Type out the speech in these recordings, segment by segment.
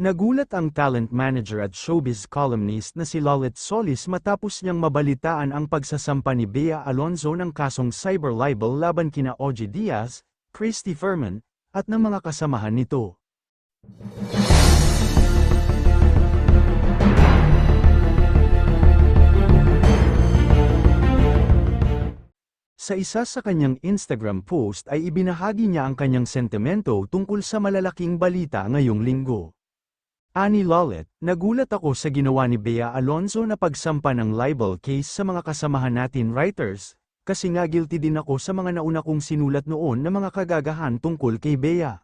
Nagulat ang talent manager at showbiz columnist na si Lolet Solis matapos niyang mabalitaan ang pagsasampa ni Bea Alonzo ng kasong cyber libel laban kina OG Diaz, Christy Furman, at ng mga kasamahan nito. Sa isa sa kanyang Instagram post ay ibinahagi niya ang kanyang sentimento tungkol sa malalaking balita ngayong linggo. Ani Lolet, nagulat ako sa ginawa ni Bea Alonzo na pagsampa ng libel case sa mga kasamahan natin writers, kasi nga guilty din ako sa mga nauna kong sinulat noon na mga kagagahan tungkol kay Bea.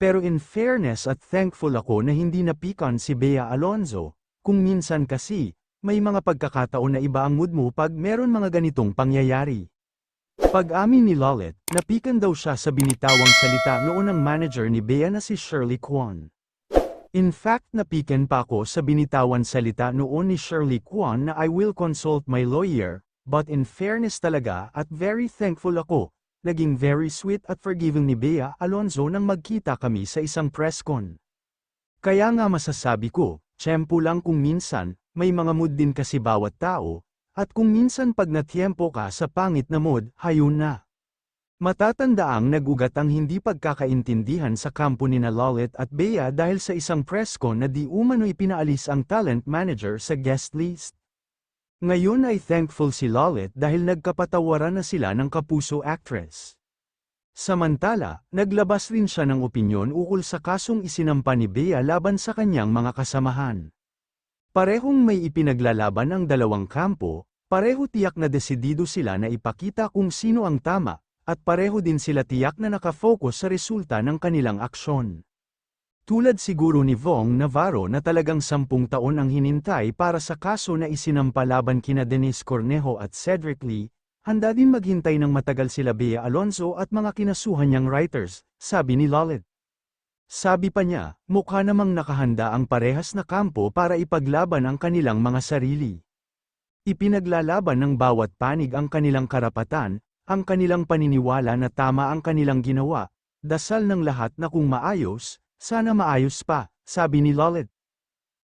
Pero in fairness at thankful ako na hindi napikan si Bea Alonzo, kung minsan kasi, may mga pagkakataon na iba ang mood mo pag meron mga ganitong pangyayari. Pag-amin ni Lolet, napikan daw siya sa binitawang salita noon ng manager ni Bea na si Shirley Kwan. In fact napikan pa ako sa binitawan salita noon ni Shirley Kwan na I will consult my lawyer, but in fairness talaga at very thankful ako, naging very sweet at forgiving ni Bea Alonzo nang magkita kami sa isang press con. Kaya nga masasabi ko, tiyempo lang kung minsan, may mga mood din kasi bawat tao, at kung minsan pag natyempo ka sa pangit na mood, hayun na. Matatandaang nagugat ang hindi pagkakaintindihan sa kampo ni na Lolet at Bea dahil sa isang press con na di umano ipinaalis ang talent manager sa guest list. Ngayon ay thankful si Lolet dahil nagkapatawaran na sila ng kapuso actress. Samantala, naglabas rin siya ng opinyon ukol sa kasong isinampa ni Bea laban sa kanyang mga kasamahan. Parehong may ipinaglalaban ang dalawang kampo, pareho tiyak na desidido sila na ipakita kung sino ang tama, at pareho din sila tiyak na nakafocus sa resulta ng kanilang aksyon. Tulad siguro ni Vong Navarro na talagang sampung taon ang hinintay para sa kaso na isinampa laban kina Denise Cornejo at Cedric Lee, handa din maghintay ng matagal sila Bea Alonzo at mga kinasuhan niyang writers, sabi ni Lolet. Sabi pa niya, mukha namang nakahanda ang parehas na kampo para ipaglaban ang kanilang mga sarili. Ipinaglalaban ng bawat panig ang kanilang karapatan, ang kanilang paniniwala na tama ang kanilang ginawa, dasal ng lahat na kung maayos, sana maayos pa, sabi ni Lolet.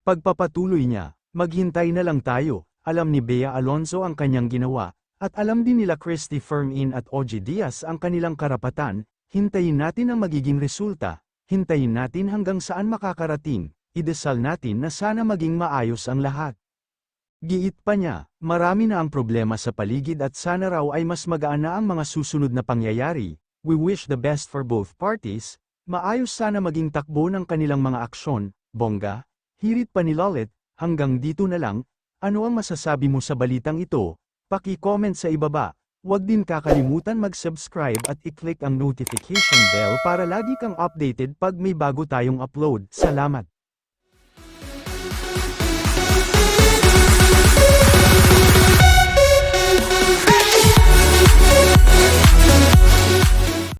Pagpapatuloy niya, maghintay na lang tayo, alam ni Bea Alonzo ang kanyang ginawa, at alam din nila Christy Firmin at OG Diaz ang kanilang karapatan, hintayin natin ang magiging resulta, hintayin natin hanggang saan makakarating, idesal natin na sana maging maayos ang lahat. Giit pa niya, marami na ang problema sa paligid at sana raw ay mas magaan na ang mga susunod na pangyayari, we wish the best for both parties, maayos sana maging takbo ng kanilang mga aksyon, bongga, hirit pa ni Lolet, hanggang dito na lang, ano ang masasabi mo sa balitang ito, paki-comment sa ibaba, huwag din kakalimutan mag-subscribe at i-click ang notification bell para lagi kang updated pag may bago tayong upload, salamat.